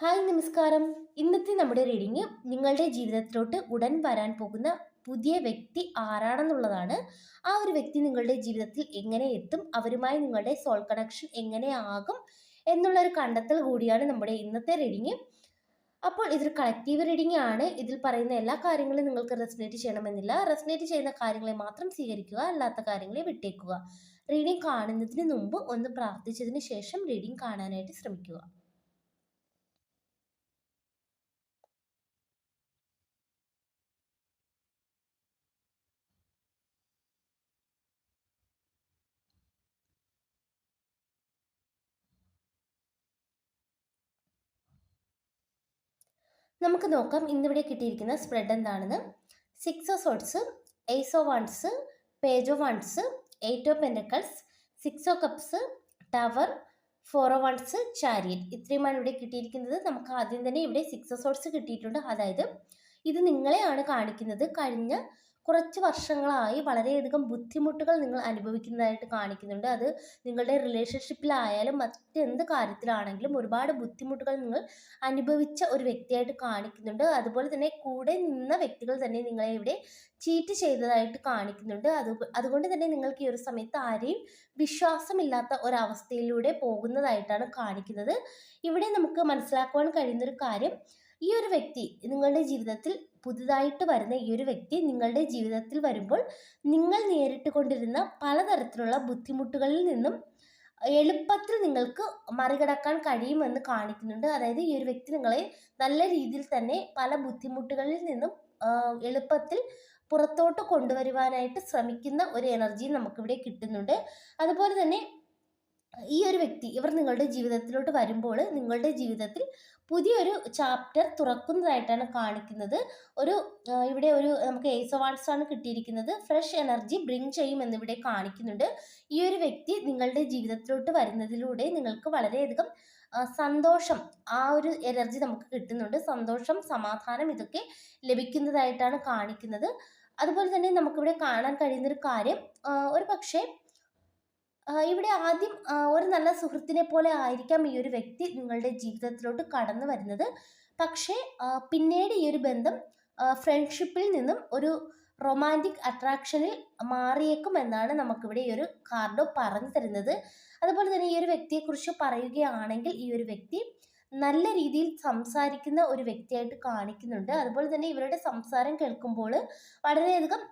Hi നമസ്കാരം. ഇന്നത്തെ നമ്മുടെ റീഡിങ് നിങ്ങളുടെ ജീവിതത്തിലോട്ട് ഉടൻ വരാൻ പോകുന്ന പുതിയ വ്യക്തി ആരാണെന്നുള്ളതാണ്. ആ ഒരു വ്യക്തി നിങ്ങളുടെ ജീവിതത്തിൽ എങ്ങനെ എത്തും അവരുമായി നിങ്ങളുടെ സോൾ കണക്ഷൻ എങ്ങനെ എങ്ങനെയാകും എന്നുള്ളൊരു കണ്ടെത്തൽ കൂടിയാണ് നമ്മുടെ ഇന്നത്തെ റീഡിങ്. അപ്പോൾ ഇതൊരു കളക്റ്റീവ് റീഡിംഗ് ആണ്. ഇതിൽ പറയുന്ന എല്ലാ കാര്യങ്ങളും നിങ്ങൾക്ക് റെസിനേറ്റ് ചെയ്യണമെന്നില്ല. റെസിനേറ്റ് ചെയ്യുന്ന കാര്യങ്ങളെ മാത്രം സ്വീകരിക്കുക അല്ലാത്ത കാര്യങ്ങളെ വിട്ടേക്കുക. റീഡിംഗ് കാണുന്നതിന് മുമ്പ് ഒന്ന് പ്രാർത്ഥിച്ചതിന് ശേഷം റീഡിംഗ് കാണാനായിട്ട് ശ്രമിക്കുക. നമുക്ക് നോക്കാം ഇന്നിവിടെ കിട്ടിയിരിക്കുന്ന സ്പ്രെഡ് എന്താണെന്ന്. Six of swords ace of wands page of wands eight of pentacles six of cups tower four of wands chariot ഇത്രയുമാണ് ഇവിടെ കിട്ടിയിരിക്കുന്നത്. നമുക്ക് ആദ്യം തന്നെ ഇവിടെ സിക്സ് ഓഫ് സോട്ട്സ് കിട്ടിയിട്ടുണ്ട്. അതായത് ഇത് നിങ്ങളെയാണ് കാണിക്കുന്നത് കഴിഞ്ഞ കുറച്ച് വർഷങ്ങളായി വളരെയധികം ബുദ്ധിമുട്ടുകൾ നിങ്ങൾ അനുഭവിക്കുന്നതായിട്ട് കാണിക്കുന്നുണ്ട്. അത് നിങ്ങളുടെ റിലേഷൻഷിപ്പിലായാലും മറ്റെന്ത് കാര്യത്തിലാണെങ്കിലും ഒരുപാട് ബുദ്ധിമുട്ടുകൾ നിങ്ങൾ അനുഭവിച്ച ഒരു വ്യക്തിയായിട്ട് കാണിക്കുന്നുണ്ട്. അതുപോലെ തന്നെ കൂടെ നിന്ന വ്യക്തികൾ തന്നെ നിങ്ങളെ ഇവിടെ ചീറ്റ് ചെയ്തതായിട്ട് കാണിക്കുന്നുണ്ട്. അത് അതുകൊണ്ട് തന്നെ നിങ്ങൾക്ക് ഈ ഒരു സമയത്ത് ആരെയും വിശ്വാസമില്ലാത്ത ഒരവസ്ഥയിലൂടെ പോകുന്നതായിട്ടാണ് കാണിക്കുന്നത്. ഇവിടെ നമുക്ക് മനസ്സിലാക്കുവാൻ കഴിയുന്നൊരു കാര്യം ഈ ഒരു വ്യക്തി നിങ്ങളുടെ ജീവിതത്തിൽ പുതുതായിട്ട് വരുന്ന ഈ ഒരു വ്യക്തി നിങ്ങളുടെ ജീവിതത്തിൽ വരുമ്പോൾ നിങ്ങൾ നേരിട്ട് കൊണ്ടിരുന്ന പലതരത്തിലുള്ള ബുദ്ധിമുട്ടുകളിൽ നിന്നും എളുപ്പത്തിൽ നിങ്ങൾക്ക് മറികടക്കാൻ കഴിയുമെന്ന് കാണിക്കുന്നുണ്ട്. അതായത് ഈ ഒരു വ്യക്തി നിങ്ങളെ നല്ല രീതിയിൽ തന്നെ പല ബുദ്ധിമുട്ടുകളിൽ നിന്നും എളുപ്പത്തിൽ പുറത്തോട്ട് കൊണ്ടുവരുവാനായിട്ട് ശ്രമിക്കുന്ന ഒരു എനർജി നമുക്കിവിടെ കിട്ടുന്നുണ്ട്. അതുപോലെ തന്നെ ഈ ഒരു വ്യക്തി ഇവർ നിങ്ങളുടെ ജീവിതത്തിലോട്ട് വരുമ്പോൾ നിങ്ങളുടെ ജീവിതത്തിൽ പുതിയൊരു ചാപ്റ്റർ തുറക്കുന്നതായിട്ടാണ് കാണിക്കുന്നത്. ഒരു ഇവിടെ ഒരു നമുക്ക് ഏസ് അവാർഡ്സ് ആണ് കിട്ടിയിരിക്കുന്നത്. ഫ്രഷ് എനർജി ബ്രിങ് ചെയ്യും എന്നിവിടെ കാണിക്കുന്നുണ്ട്. ഈ ഒരു വ്യക്തി നിങ്ങളുടെ ജീവിതത്തിലോട്ട് വരുന്നതിലൂടെ നിങ്ങൾക്ക് വളരെയധികം സന്തോഷം ആ ഒരു എനർജി നമുക്ക് കിട്ടുന്നുണ്ട്. സന്തോഷം സമാധാനം ഇതൊക്കെ ലഭിക്കുന്നതായിട്ടാണ് കാണിക്കുന്നത്. അതുപോലെ തന്നെ നമുക്കിവിടെ കാണാൻ കഴിയുന്നൊരു കാര്യം ഒരു പക്ഷേ ഇവിടെ ആദ്യം ഒരു നല്ല സുഹൃത്തിനെ പോലെ ആയിരിക്കാം ഈ ഒരു വ്യക്തി നിങ്ങളുടെ ജീവിതത്തിലോട്ട് കടന്നു വരുന്നത്. പക്ഷേ പിന്നീട് ഈ ഒരു ബന്ധം ഫ്രണ്ട്ഷിപ്പിൽ നിന്നും ഒരു റൊമാന്റിക് അട്രാക്ഷനിൽ മാറിയേക്കും എന്നാണ് നമുക്കിവിടെ ഈ ഒരു കാർഡോ പറഞ്ഞു തരുന്നത് അതുപോലെ തന്നെ ഈ ഒരു വ്യക്തിയെക്കുറിച്ച് പറയുകയാണെങ്കിൽ ഈ ഒരു വ്യക്തി നല്ല രീതിയിൽ സംസാരിക്കുന്ന ഒരു വ്യക്തിയായിട്ട് കാണിക്കുന്നുണ്ട്. അതുപോലെ തന്നെ ഇവരുടെ സംസാരം കേൾക്കുമ്പോൾ വളരെയധികം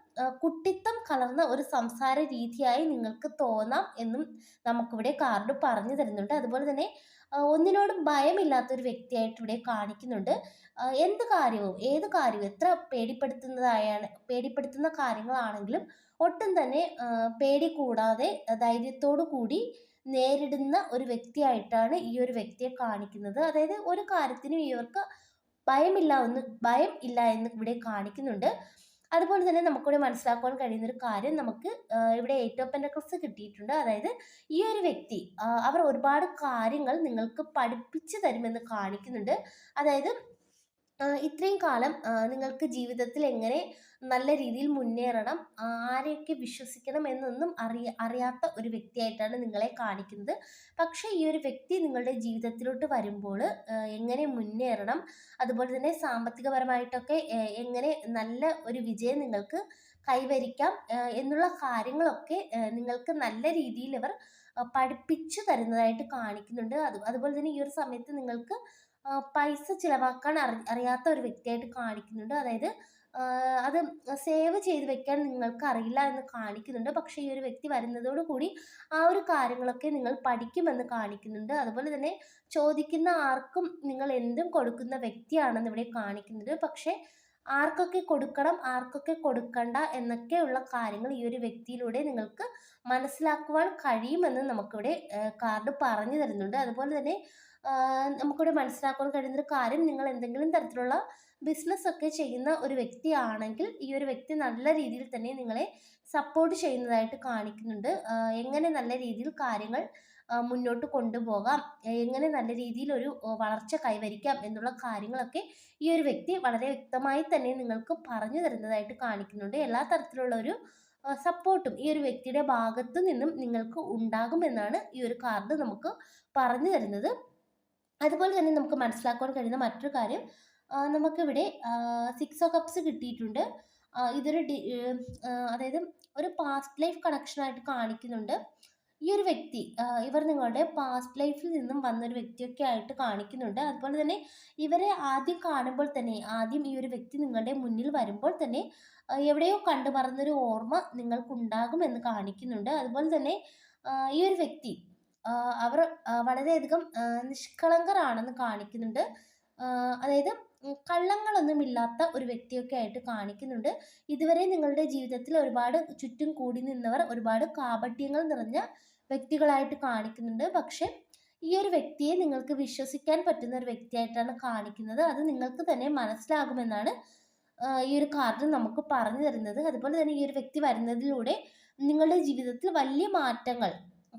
കുട്ടിത്തം കലർന്ന ഒരു സംസാര രീതിയായി നിങ്ങൾക്ക് തോന്നാം എന്നും നമുക്കിവിടെ കാർഡ് പറഞ്ഞു തരുന്നുണ്ട്. അതുപോലെ തന്നെ ഒന്നിനോടും ഭയമില്ലാത്ത ഒരു വ്യക്തിയായിട്ട് ഇവിടെ കാണിക്കുന്നുണ്ട്. എന്ത് കാര്യവും ഏത് കാര്യവും എത്ര പേടിപ്പെടുത്തുന്നതായാണ് പേടിപ്പെടുത്തുന്ന കാര്യങ്ങളാണെങ്കിലും ഒട്ടും തന്നെ പേടി കൂടാതെ ധൈര്യത്തോടു കൂടി നേരിടുന്ന ഒരു വ്യക്തിയായിട്ടാണ് ഈ ഒരു വ്യക്തിയെ കാണിക്കുന്നത്. അതായത് ഒരു കാര്യത്തിനും ഇവർക്ക് ഭയമില്ല എന്ന് ഭയം ഇല്ല എന്ന് ഇവിടെ കാണിക്കുന്നുണ്ട്. അതുപോലെ തന്നെ നമുക്കിവിടെ മനസ്സിലാക്കുവാൻ കഴിയുന്ന ഒരു കാര്യം നമുക്ക് ഇവിടെ ഏറ്റവും പെൻഡക്ലസ് കിട്ടിയിട്ടുണ്ട്. അതായത് ഈ ഒരു വ്യക്തി അവർ ഒരുപാട് കാര്യങ്ങൾ നിങ്ങൾക്ക് പഠിപ്പിച്ചു തരുമെന്ന് കാണിക്കുന്നുണ്ട്. അതായത് ഇത്രയും കാലം നിങ്ങൾക്ക് ജീവിതത്തിൽ എങ്ങനെ നല്ല രീതിയിൽ മുന്നേറണം. ആരെയൊക്കെ വിശ്വസിക്കണം എന്നൊന്നും അറിയ അറിയാത്ത ഒരു വ്യക്തിയായിട്ടാണ് നിങ്ങളെ കാണിക്കുന്നത്. പക്ഷേ ഈ ഒരു വ്യക്തി നിങ്ങളുടെ ജീവിതത്തിലോട്ട് വരുമ്പോൾ എങ്ങനെ മുന്നേറണം അതുപോലെ തന്നെ സാമ്പത്തികപരമായിട്ടൊക്കെ എങ്ങനെ നല്ല ഒരു വിജയം നിങ്ങൾക്ക് കൈവരിക്കാം എന്നുള്ള കാര്യങ്ങളൊക്കെ നിങ്ങൾക്ക് നല്ല രീതിയിൽ ഇവർ പഠിപ്പിച്ചു തരുന്നതായിട്ട് കാണിക്കുന്നുണ്ട്. അത് അതുപോലെ തന്നെ ഈ ഒരു സമയത്ത് നിങ്ങൾക്ക് പൈസ ചിലവാക്കാൻ അറി അറിയാത്ത ഒരു വ്യക്തിയായിട്ട് കാണിക്കുന്നുണ്ട്. അതായത് അത് സേവ് ചെയ്ത് വെക്കാൻ നിങ്ങൾക്ക് അറിയില്ല എന്ന് കാണിക്കുന്നുണ്ട്. പക്ഷേ ഈ ഒരു വ്യക്തി വരുന്നതോട് കൂടി ആ ഒരു കാര്യങ്ങളൊക്കെ നിങ്ങൾ പഠിക്കുമെന്ന് കാണിക്കുന്നുണ്ട്. അതുപോലെ തന്നെ ചോദിക്കുന്ന ആർക്കും നിങ്ങൾ എന്തും കൊടുക്കുന്ന വ്യക്തിയാണെന്ന് ഇവിടെ കാണിക്കുന്നുണ്ട്. പക്ഷേ ആർക്കൊക്കെ കൊടുക്കണം ആർക്കൊക്കെ കൊടുക്കണ്ട എന്നൊക്കെയുള്ള കാര്യങ്ങൾ ഈ ഒരു വ്യക്തിയിലൂടെ നിങ്ങൾക്ക് മനസ്സിലാക്കുവാൻ കഴിയുമെന്ന് നമുക്കിവിടെ കാർഡ് പറഞ്ഞു തരുന്നുണ്ട്. അതുപോലെ തന്നെ നമുക്കിവിടെ മനസ്സിലാക്കാൻ കഴിയുന്നൊരു കാര്യം നിങ്ങൾ എന്തെങ്കിലും തരത്തിലുള്ള ബിസിനസ് ഒക്കെ ചെയ്യുന്ന ഒരു വ്യക്തിയാണെങ്കിൽ ഈ ഒരു വ്യക്തി നല്ല രീതിയിൽ തന്നെ നിങ്ങളെ സപ്പോർട്ട് ചെയ്യുന്നതായിട്ട് കാണിക്കുന്നുണ്ട്. എങ്ങനെ നല്ല രീതിയിൽ കാര്യങ്ങൾ മുന്നോട്ട് കൊണ്ടുപോകാം. എങ്ങനെ നല്ല രീതിയിൽ ഒരു വളർച്ച കൈവരിക്കാം എന്നുള്ള കാര്യങ്ങളൊക്കെ ഈ ഒരു വ്യക്തി വളരെ വ്യക്തമായി തന്നെ നിങ്ങൾക്ക് പറഞ്ഞു തരുന്നതായിട്ട് കാണിക്കുന്നുണ്ട്. എല്ലാ തരത്തിലുള്ള ഒരു സപ്പോർട്ടും ഈ ഒരു വ്യക്തിയുടെ ഭാഗത്തു നിന്നും നിങ്ങൾക്ക് ഉണ്ടാകുമെന്നാണ് ഈ ഒരു കാർഡ് നമുക്ക് പറഞ്ഞു തരുന്നത്. അതുപോലെ തന്നെ നമുക്ക് മനസ്സിലാക്കാൻ കഴിയുന്ന മറ്റൊരു കാര്യം നമുക്കിവിടെ സിക്സ് ഓ കപ്സ് കിട്ടിയിട്ടുണ്ട്. ഇതൊരു അതായത് ഒരു പാസ്റ്റ് ലൈഫ് കണക്ഷനായിട്ട് കാണിക്കുന്നുണ്ട്. ഈ ഒരു വ്യക്തി ഇവർ നിങ്ങളുടെ പാസ്റ്റ് ലൈഫിൽ നിന്നും വന്നൊരു വ്യക്തിയൊക്കെ ആയിട്ട് കാണിക്കുന്നുണ്ട്. അതുപോലെ തന്നെ ഇവരെ ആദ്യം കാണുമ്പോൾ തന്നെ ആദ്യം ഈ ഒരു വ്യക്തി നിങ്ങളുടെ മുന്നിൽ വരുമ്പോൾ തന്നെ എവിടെയോ കണ്ടു മറന്നൊരു ഓർമ്മ നിങ്ങൾക്കുണ്ടാകുമെന്ന് കാണിക്കുന്നുണ്ട്. അതുപോലെ തന്നെ ഈ ഒരു വ്യക്തി അവർ വളരെയധികം നിഷ്കളങ്കരാണെന്ന് കാണിക്കുന്നുണ്ട്. അതായത് കള്ളങ്ങളൊന്നുമില്ലാത്ത ഒരു വ്യക്തിയൊക്കെ ആയിട്ട് കാണിക്കുന്നുണ്ട്. ഇതുവരെ നിങ്ങളുടെ ജീവിതത്തിൽ ഒരുപാട് ചുറ്റും കൂടി നിന്നവർ ഒരുപാട് കാപട്യങ്ങൾ നിറഞ്ഞ വ്യക്തികളായിട്ട് കാണിക്കുന്നുണ്ട്. പക്ഷെ ഈ ഒരു വ്യക്തിയെ നിങ്ങൾക്ക് വിശ്വസിക്കാൻ പറ്റുന്ന ഒരു വ്യക്തിയായിട്ടാണ് കാണിക്കുന്നത്. അത് നിങ്ങൾക്ക് തന്നെ മനസ്സിലാകുമെന്നാണ് ഈ ഒരു കാർഡ് നമുക്ക് പറഞ്ഞു തരുന്നത്. അതുപോലെ തന്നെ ഈ ഒരു വ്യക്തി വരുന്നതിലൂടെ നിങ്ങളുടെ ജീവിതത്തിൽ വലിയ മാറ്റങ്ങൾ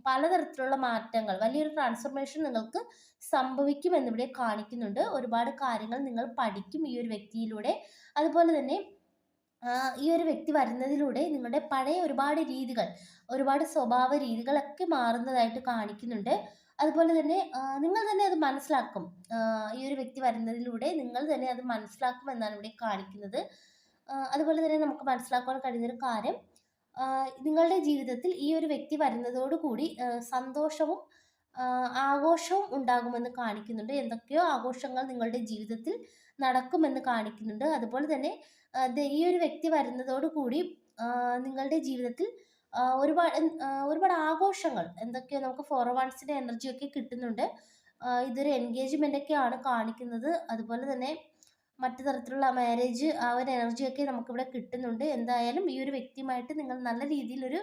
പലതരത്തിലുള്ള മാറ്റങ്ങൾ വലിയൊരു ട്രാൻസ്ഫർമേഷൻ നിങ്ങൾക്ക് സംഭവിക്കും സംഭവിക്കുമെന്നിവിടെ കാണിക്കുന്നുണ്ട്. ഒരുപാട് കാര്യങ്ങൾ നിങ്ങൾ പഠിക്കും ഈ ഒരു വ്യക്തിയിലൂടെ. അതുപോലെ തന്നെ ഈ ഒരു വ്യക്തി വരുന്നതിലൂടെ നിങ്ങളുടെ പഴയ ഒരുപാട് രീതികൾ ഒരുപാട് സ്വഭാവ രീതികളൊക്കെ മാറുന്നതായിട്ട് കാണിക്കുന്നുണ്ട്. അതുപോലെ തന്നെ നിങ്ങൾ തന്നെ അത് മനസ്സിലാക്കും. ഈ ഒരു വ്യക്തി വരുന്നതിലൂടെ നിങ്ങൾ തന്നെ അത് മനസ്സിലാക്കും എന്നാണ് ഇവിടെ കാണിക്കുന്നത്. അതുപോലെ തന്നെ നമുക്ക് മനസ്സിലാക്കാൻ കഴിയുന്നൊരു കാര്യം നിങ്ങളുടെ ജീവിതത്തിൽ ഈ ഒരു വ്യക്തി വരുന്നതോടുകൂടി കൂടി സന്തോഷവും ആഘോഷവും ഉണ്ടാകുമെന്ന് കാണിക്കുന്നുണ്ട്. എന്തൊക്കെയോ ആഘോഷങ്ങൾ നിങ്ങളുടെ ജീവിതത്തിൽ നടക്കുമെന്ന് കാണിക്കുന്നുണ്ട്. അതുപോലെ തന്നെ ഈ ഒരു വ്യക്തി വരുന്നതോടുകൂടി കൂടി നിങ്ങളുടെ ജീവിതത്തിൽ ഒരുപാട് ഒരുപാട് ആഘോഷങ്ങൾ എന്തൊക്കെയോ നമുക്ക് ഫോർ വൺസിന്റെ എനർജിയൊക്കെ കിട്ടുന്നുണ്ട്. ഇതൊരു എൻഗേജ്മെന്റ് ഒക്കെയാണ് കാണിക്കുന്നത്. അതുപോലെ തന്നെ മറ്റു തരത്തിലുള്ള മാരേജ് ആ ഒരു എനർജിയൊക്കെ നമുക്കിവിടെ കിട്ടുന്നുണ്ട്. എന്തായാലും ഈ ഒരു വ്യക്തിയുമായിട്ട് നിങ്ങൾ നല്ല രീതിയിലൊരു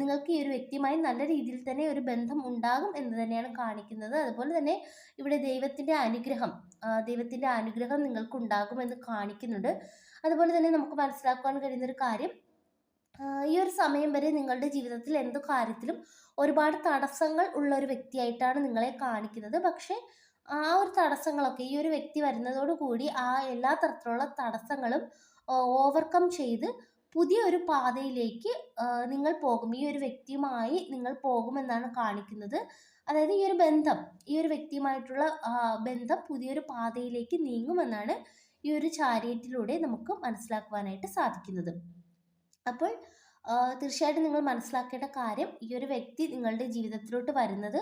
നിങ്ങൾക്ക് ഈ ഒരു വ്യക്തിയുമായി നല്ല രീതിയിൽ തന്നെ ഒരു ബന്ധം ഉണ്ടാകും എന്ന് തന്നെയാണ് കാണിക്കുന്നത്. അതുപോലെ തന്നെ ഇവിടെ ദൈവത്തിന്റെ അനുഗ്രഹം ദൈവത്തിന്റെ അനുഗ്രഹം നിങ്ങൾക്ക് ഉണ്ടാകുമെന്ന് കാണിക്കുന്നുണ്ട്. അതുപോലെ തന്നെ നമുക്ക് മനസ്സിലാക്കുവാൻ കഴിയുന്നൊരു കാര്യം ഈ ഒരു സമയം വരെ നിങ്ങളുടെ ജീവിതത്തിൽ എന്ത് കാര്യത്തിലും ഒരുപാട് തടസ്സങ്ങൾ ഉള്ള ഒരു വ്യക്തിയായിട്ടാണ് നിങ്ങളെ കാണിക്കുന്നത്. പക്ഷേ ആ ഒരു തടസ്സങ്ങളൊക്കെ ഈ ഒരു വ്യക്തി വരുന്നതോടുകൂടി ആ എല്ലാ തരത്തിലുള്ള തടസ്സങ്ങളും ഓവർകം ചെയ്ത് പുതിയ ഒരു പാതയിലേക്ക് നിങ്ങൾ പോകും. ഈ ഒരു വ്യക്തിയുമായി നിങ്ങൾ പോകുമെന്നാണ് കാണിക്കുന്നത്. അതായത് ഈ ഒരു ബന്ധം ഈ ഒരു വ്യക്തിയുമായിട്ടുള്ള ബന്ധം പുതിയൊരു പാതയിലേക്ക് നീങ്ങുമെന്നാണ് ഈ ഒരു ചാരിയറ്റിലൂടെ നമുക്ക് മനസ്സിലാക്കുവാനായിട്ട് സാധിക്കുന്നത്. അപ്പോൾ തീർച്ചയായിട്ടും നിങ്ങൾ മനസ്സിലാക്കേണ്ട കാര്യം ഈ ഒരു വ്യക്തി നിങ്ങളുടെ ജീവിതത്തിലോട്ട് വരുന്നത്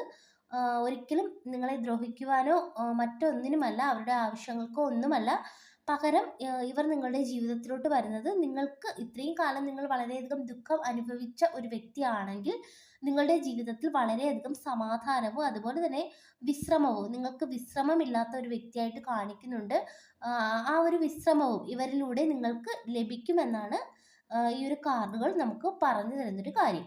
ഒരിക്കലും നിങ്ങളെ ദ്രോഹിക്കുവാനോ മറ്റൊന്നിനുമല്ല അവരുടെ ആവശ്യങ്ങൾക്കോ ഒന്നുമല്ല. പകരം ഇവർ നിങ്ങളുടെ ജീവിതത്തിലോട്ട് വരുന്നത് നിങ്ങൾക്ക് ഇത്രയും കാലം നിങ്ങൾ വളരെയധികം ദുഃഖം അനുഭവിച്ച ഒരു വ്യക്തിയാണെങ്കിൽ നിങ്ങളുടെ ജീവിതത്തിൽ വളരെയധികം സമാധാനവും അതുപോലെ തന്നെ വിശ്രമവും നിങ്ങൾക്ക് വിശ്രമമില്ലാത്ത ഒരു വ്യക്തിയായിട്ട് കാണിക്കുന്നുണ്ട്. ആ ഒരു വിശ്രമവും ഇവരിലൂടെ നിങ്ങൾക്ക് ലഭിക്കുമെന്നാണ് ഈ ഒരു കാർഡുകൾ നമുക്ക് പറഞ്ഞു തരുന്നൊരു കാര്യം.